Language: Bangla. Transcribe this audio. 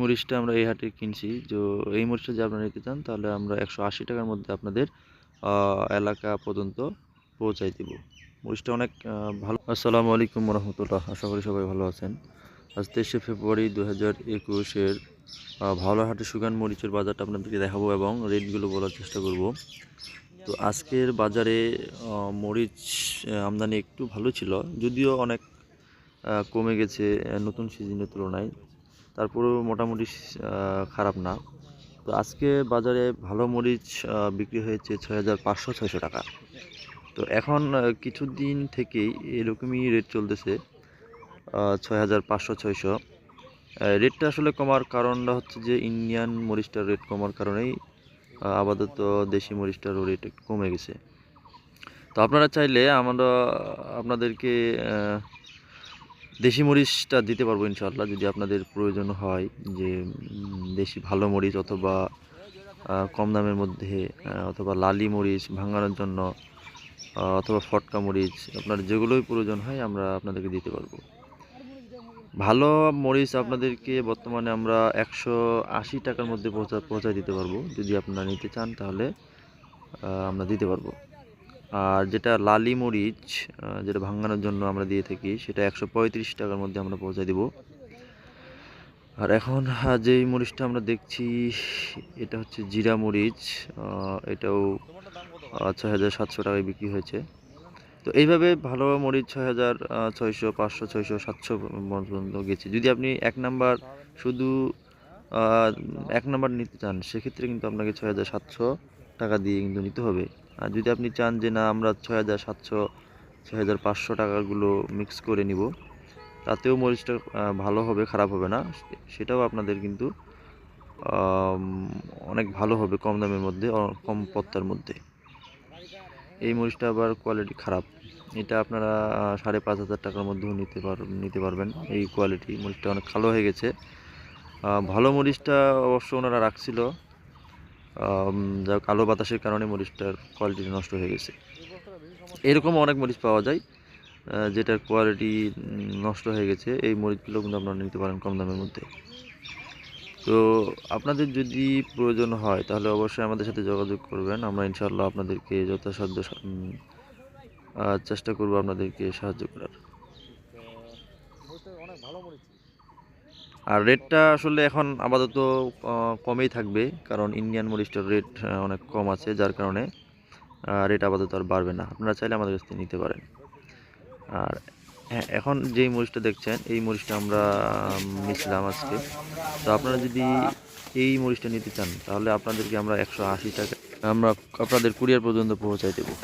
মরিচটা আমরা এই হাটে কিনছি। তো এই মরিচটা যদি আপনারা নিতে চান, তাহলে আমরা একশো আশি টাকার মধ্যে আপনাদের এলাকা পর্যন্ত পৌঁছাই দেব। মরিচটা অনেক ভালো। আসসালামু আলাইকুম রহমতুল্লাহ আশা করি সবাই ভালো আছেন। আজ তেইশে ফেব্রুয়ারি দু হাজার একুশের ভাওলাহাটের সুগান মরিচের বাজারটা আপনাদেরকে দেখাবো এবং রেটগুলো বলার চেষ্টা করব। তো আজকের বাজারে মরিচ আমদানি একটু ভালো ছিল, যদিও অনেক কমে গেছে নতুন সিজনের তুলনায়। তারপরেও মোটামুটি খারাপ না। তো আজকে বাজারে ভালো মরিচ বিক্রি হয়েছে ছয় হাজার পাঁচশো ছয়শো টাকা। তো এখন আহ, কিছুদিন থেকেই এরকমই রেট চলতেছে ছয় হাজার পাঁচশো ছয়শো। রেটটা আসলে কমার কারণটা হচ্ছে যে ইন্ডিয়ান মরিচটার রেট কমার কারণেই আপাতত দেশি মরিচটারও রেট একটু কমে গেছে। তো আপনারা চাইলে আমরা আপনাদেরকে দেশি মরিচটা দিতে পারব ইনশাআল্লাহ, যদি আপনাদের প্রয়োজন হয় যে দেশি ভালো মরিচ অথবা কম দামের মধ্যে অথবা লালি মরিচ ভাঙানোর জন্য অথবা ফটকা মরিচ, আপনার যেগুলোই প্রয়োজন হয় আমরা আপনাদেরকে দিতে পারব। ভালো মরিচ আপনাদেরকে বর্তমানে আমরা একশো আশি টাকার মধ্যে পৌঁছা, পৌঁছায় দিতে পারব, যদি আপনারা নিতে চান তাহলে আমরা দিতে পারব। আর যেটা লালি মরিচ যেটা ভাঙানোর জন্য আমরা দিয়ে থাকি, সেটা একশো পঁয়ত্রিশ টাকার মধ্যে আমরা পৌঁছায় দিব। আর এখন যেই মরিচটা আমরা দেখছি, এটা হচ্ছে জিরা মরিচ এটাও ছয় হাজার সাতশো টাকায় বিক্রি হয়েছে। তো এইভাবে ভালো মরিচ ছয় হাজার ছয়শো, পাঁচশো, ছয়শো, সাতশো পর্যন্ত গেছে। যদি আপনি এক নাম্বার শুধু এক নাম্বার নিতে চান, সেক্ষেত্রে কিন্তু আপনাকে ছয় হাজার সাতশো টাকা দিয়ে কিন্তু নিতে হবে। আর যদি আপনি চান যে না, আমরা ছয় হাজার সাতশো, ছয় হাজার পাঁচশো টাকাগুলো মিক্স করে নিব, তাতেও মরিচটা ভালো হবে, খারাপ হবে না। সেটাও আপনাদের কিন্তু অনেক ভালো হবে কম দামের মধ্যে কম পত্তার মধ্যে। এই মরিচটা আবার কোয়ালিটি খারাপ। এটা আপনারা সাড়ে পাঁচ হাজার টাকার মধ্যেও নিতে পার, নিতে পারবেন। এই কোয়ালিটি মরিচটা অনেক ভালো হয়ে গেছে। ভালো মরিচটা অবশ্য ওনারা রাখছিল। যা হোক, আলো বাতাসের কারণে মরিচটার কোয়ালিটি নষ্ট হয়ে গেছে। এরকম অনেক মরিচ পাওয়া যায় যেটার কোয়ালিটি নষ্ট হয়ে গেছে। এই মরিচগুলো কিন্তু আপনারা নিতে পারেন কম দামের মধ্যে। তো আপনাদের যদি প্রয়োজন হয় তাহলে অবশ্যই আমাদের সাথে যোগাযোগ করবেন। আমরা ইনশাআল্লাহ আপনাদেরকে যথাসাধ্য চেষ্টা করব আপনাদেরকে সাহায্য করার। আর রেটটা আসলে এখন আপাতত কমেই থাকবে, কারণ ইন্ডিয়ান মরিচটার রেট অনেক কম আছে, যার কারণে রেট আপাতত আর বাড়বে না। আপনারা চাইলে আমাদের কাছ থেকে নিতে পারেন। আর হ্যাঁ এখন যেই মরিচটা দেখছেন, এই মরিচটা আমরা মিশলাম আজকে। তো আপনারা যদি এই মরিচটা নিতে চান, তাহলে আপনাদেরকে আমরা একশো আশি টাকা, আমরা আপনাদের কুরিয়ার পর্যন্ত পৌঁছাই দেবো।